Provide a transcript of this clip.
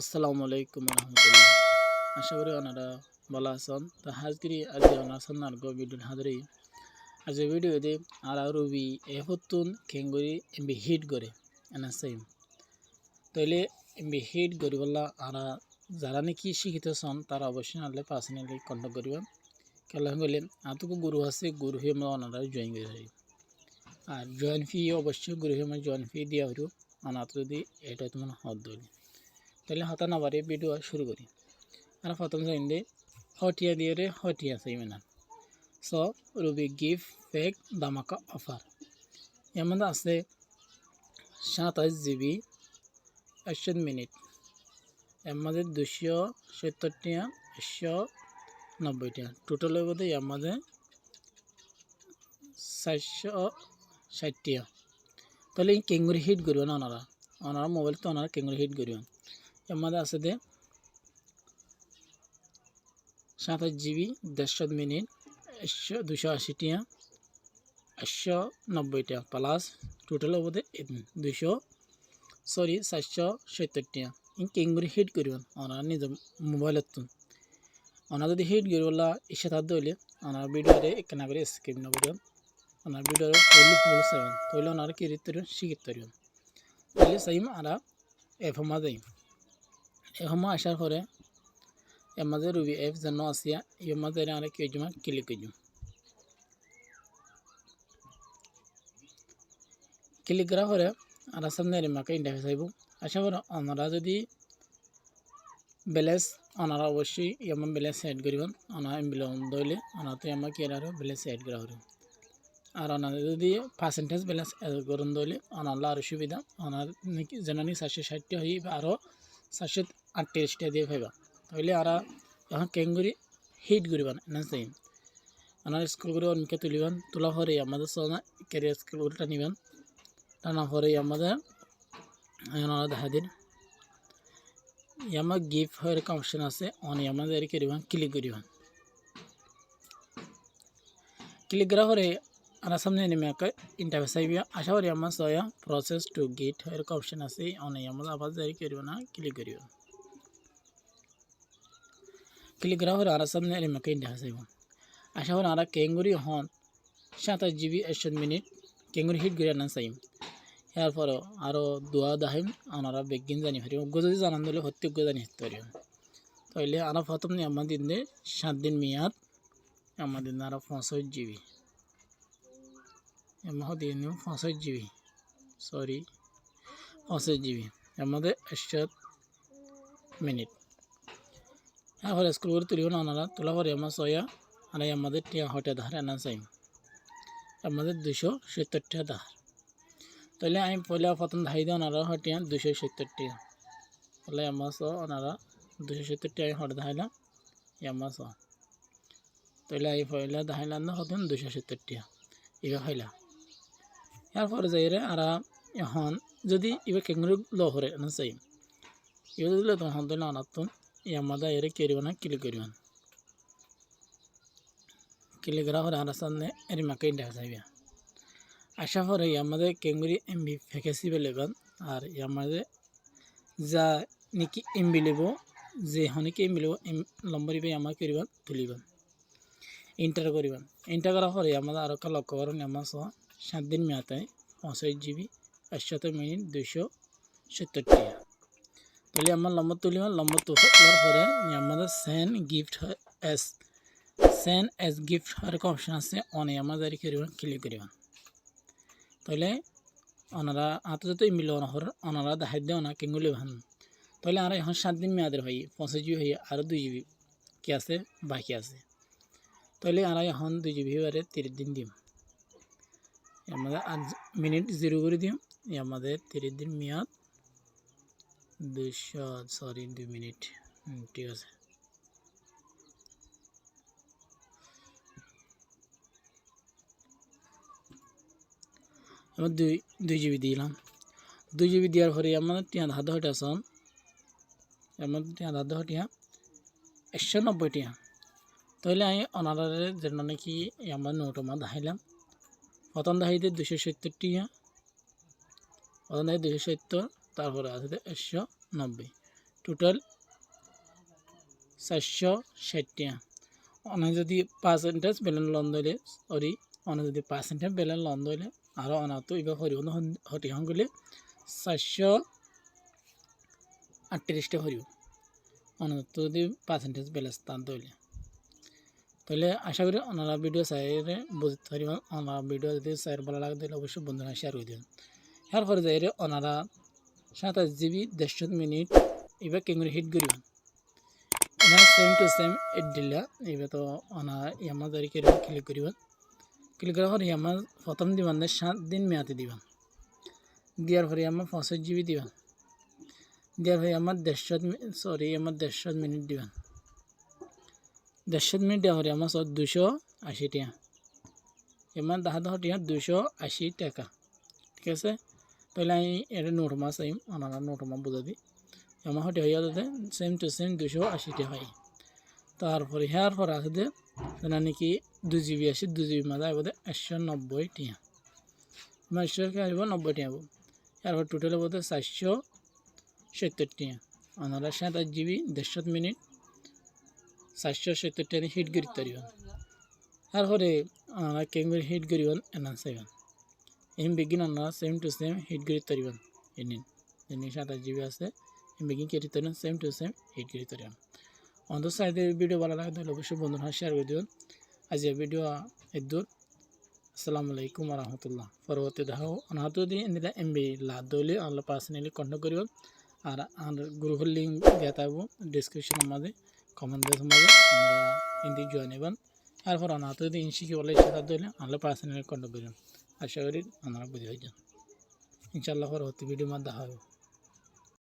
আসসালামু আলাইকুম রহমতুল্লাহ। আশা করি ওনারা ভালো আছেন। তো হাজগিরি আজ ওনার সামনে গো ভিডিও হাজরি। আজ ভিডিও দে আর রবি এ হতুন খেঙ্গুরি এমবি হিট করে, এনা সেম তাইলে এমবি হিট করি বললা আর যারা নাকি শিখিত সন তারা অবশ্যই নাহলে পার্সোনালি কন্ট্যাক্ট করিবেন। কেলা গেলে আতুকু গুরু আছে, গুরু হয়ে আমরা ওনারা জয়েন করে থাকি। আর জয়েন ফি অবশ্যই গুরু হয়ে আমরা জয়েন ফি দিয়া হইব। অনাথ যদি এটা তোমার হদ তাহলে হতা না বাড়ি ভিডিও শুরু করি। আর প্রথম চাইন্দে হটিয়া দিয়ে রে হটিয়া চাই মেনা সো রুবি গিফট ফেক দামাকা অফার এর মধ্যে আছে সাতাশ জিবি একশো মিনিট। এর মধ্যে দুশো সত্তর টিয়া একশো নব্বই টিয়া টোটালের মধ্যে এর মধ্যে চারশো ষাট টিয়া তাহলে কেঙ্গুরি হিট করবে না ওনারা। ওনারা মোবাইল তো ওনারা কেঙ্গুরি হিট করবে এর আছে দে সাতাশ জিবি দেড়শো মিনিট, একশো দুশো আশি টিয়া, একশো নব্বই টিয়া প্লাস টোটাল হবে দুশো সরি চারশো সত্তর টিয়া। ইন কেঙ্গুরি হিট করবেন, ওনার নিজ মোবাইলত ওনার যদি হিট করবলা ইচ্ছা তার দইলে ওনার ভিডিওরে একখানা করে স্ক্রিপ নকরিবেন ওনার ভিডিওর ফুল ফুল সেভেন তাহলে ওনার কি রিত শিখিত পারবেন তাহলে সাইম আরা এফমা যাই এসময় আসার পরে এর মাঝে রুবি এফ যেন আসিয়া এর মাঝে আমরা কি হইজমা ক্লিক করলাম ক্লিক করার পরে আর সামনে রিমাকে ইন্টারফেস আইব আশা করি ওনারা যদি ব্যালেন্স ওনারা অবশ্যই আমার ব্যালেন্স অ্যাড করিবেন ওনারা বিলন দইলে ওনাতে আমার কি আর ব্যালেন্স অ্যাড করা হবে আর ওনাদের যদি পার্সেন্টেজ ব্যালেন্স অ্যাড করুন দইলে ওনারা আরও সুবিধা ওনার যেন চারশো ষাটটি হই আরও চারশো আটত্রিশটা দিয়ে পাইবা তাহলে আর এখন কেঙ্গুরি হিট করিবান, না চাই আমার স্কুল করে অনেকে তুলিবান, তোলা পরে আমাদের সোনা ক্যারিয়ার স্কুল করে টানিবান টানা পরে আমাদের ওনারা দেখা দিন। আমার গিফট হওয়ার একটা অপশন আছে, অনে আমাদের করিবান ক্লিক করিবান। ক্লিক করার পরে আর সামনে নেমে একটা ইন্টারভিউ চাইবে আশা করি আমার সয়া প্রসেস টু গিট একটা অপশন আছে, অনে আমাদের আবার জারি করিব না ক্লিক করিব। পরে আর সামনে নেমে ইন্টারভিউ চাইব আশা করি আর কেঙ্গুরি হন সাতাশ জিবি একশো মিনিট কেঙ্গুরি হিট করে না চাইম ইয়ার পরেও আরও দোয়া দাহিম আনারা বেগিন জানি পারি অজ্ঞ যদি জানান দিলে সত্যি জানি হিতে পারি তাইলে আরও প্রথম আমার দিন দে সাত দিন মেয়াদ আমার দিন আরও পঁয়ষট্টি জিবি এমাহ দিয়ে নিও পঁয়ষট্টি জিবি সরি পঁয়ষট্টি জিবি মধ্যে একশো মিনিট এরপরে স্কুল করে তুলিব না ওনারা তোলা পরে আমার ছয়া আর আমাদের টিয়া হটে ধার এনা চাই আমাদের দুশো সত্তর টাকা ধার তাহলে আমি পয়লা প্রথম ধাই দিয়ে ওনারা হটিয়া দুশো সত্তর টাকা তাহলে আমার ছ ওনারা দুশো সত্তর টাকা হটে ধাইলাম আমার ছ তাহলে এই পয়লা ধাইলাম না হতেন দুশো সত্তর টাকা এবার হইলা এরপরে যাই রে আর এখন যদি এবার কেঙ্গুরি ল হরে না চাই এবার যদি তখন তো না আনাতুন না ক্লিক করিব ক্লিক করা হরে আর সামনে এর মাকে দেখা যাইবে আশা পরে ইয়ামাদের কেঙ্গুরি এমবি ফেকেসি বেলেবেন আর ইয়ামাদের যা নাকি এমবি লেব যে হনিকে এমবি লেব লম্বরিবে আমার করিবেন তুলিবেন ইন্টার করিবেন ইন্টার করার পরে আমাদের আরও একটা লক্ষ্য করেন আমার সহ সাত দিন মেয়াতে পঁয়ষট্টি জিবি একশত মিনিট দুশো সত্তর টাকা তাহলে আমার নম্বর তুলিবেন নম্বর তোলার পরে আমাদের send gift S send S gift এরকম অপশন আছে অনে আমাদের করিবেন ক্লিক করিবেন তাহলে ওনারা হাতে যত মিল ওনারা দেখাই দিয়ে ওনা কেঙ্গুলি ভান তাহলে আর এখন সাত দিন মেয়াদের হয় পঁচিশ জিবি হয়ে আরও দুই জিবি কি আছে বাকি আছে তাহলে আর এখন দুই জিবি বারে তিরিশ দিন দিম আমাদের আজ মিনিট জিরো করে দিম আমাদের তিরিশ দিন মেয়াদ দুশো সরি দুই মিনিট। ঠিক আছে। আমার দুই দুই জিবি দিলাম। দুই জিবি দেওয়ার পরে আমার টিয়া ধার হটে আসন আমার টিয়া ধার টিয়া একশো নব্বই টিয়া। তাহলে আমি অনারের যেন নাকি আমার নোট আমার দেখাইলাম। প্রথম দেখাইতে দুশো সত্তর টিয়া। প্রথম দেখাই দুশো সত্তর। তারপরে আছে একশো নব্বই। টোটাল চারশো ষাট অনেক যদি পার্সেন্টেজ বেলেন লন দইলে সরি অনেক যদি পার্সেন্টেজ বেলেন লন দইলে আরও অনাতো এবার হরিব হটি হন গেলে চারশো আটত্রিশটা হরিব অনাত যদি পার্সেন্টেজ বেলেন্স তান দইলে তাহলে আশা করি ওনারা ভিডিও চাইলে বুঝতে পারিবেন ওনারা ভিডিও যদি চাই ভালো লাগে তাহলে অবশ্যই বন্ধুরা শেয়ার করে দিবেন এরপরে যাই ওনারা সাতাশ জিবি দেড়শো মিনিট এবার কেঙ্গুরি হিট করিবেন এবার সেম টু সেম এড দিলা এবার তো ওনা ইয়ামা করে ক্লিক করিবেন। ক্লিক করার পরে ইয়ামা প্রথম দিবেন সাত দিন মেয়াদি দিবেন। দেওয়ার পরে আমার পঁচিশ জিবি দিবেন। দেওয়ার পরে আমার দেড়শো সরি আমার দেড়শো মিনিট দিবেন। দেড়শো মিনিট দেওয়া পরে আমার সব দুশো আশি টাকা। এবার দাহা দশ টাকা দুশো আশি টাকা। ঠিক আছে? তাহলে আমি এটা নোট মাছ আইম ওনারা নোট মাছ বুঝা দিই আমার হটে হইয়া যাতে সেম টু সেম দুশো আশিটা হয় তারপরে হেয়ার পর আছে সেটা নাকি দু জিবি আসে দু জিবি মাঝে আসবে একশো নব্বই টিয়া আমার একশোকে আসব নব্বই টিয়া আসব এরপর টোটাল বোধ চারশো সত্তর টিয়া ওনারা সাতাশ জিবি দেড়শো মিনিট চারশো সত্তর টিয়া হিট করি তারিবেন তারপরে ওনারা কেঙ্গুরি হিট করিবেন এনান চাইবেন এম বিগিন আপনারা সেম টু সেম হিট করি তারিবেন এনিন এনে সাতাশ জিবি আছে এম বিগিন কেটে তারিবেন সেম টু সেম হিট করি তারিবেন অন্তর সাইডে ভিডিও ভালো লাগে তাহলে অবশ্যই বন্ধুরা শেয়ার করে দিবেন আজ এই ভিডিও এদুর আসসালামু আলাইকুম রহমতুল্লাহ পরবর্তী দেখাও অনাহত দিয়ে এনে এম বি লা দইলে আল্লাহ পার্সোনালি কন্ট্যাক্ট করিব আর আর গ্রুপের লিঙ্ক দেওয়া থাকব ডিসক্রিপশনের মাঝে কমেন্ট বক্সের মাঝে আমরা হিন্দি জয়েন হবেন এরপর অনাহত যদি ইনশিকি বলে সেটা দইলে আল্লাহ পার্সোনালি কন্ট্যাক্ট করিবেন আশা করি আপনারা বুঝে হয়ে যান ইনশাল্লাহ পরবর্তী ভিডিও মাধ্যমে দেখা হবে।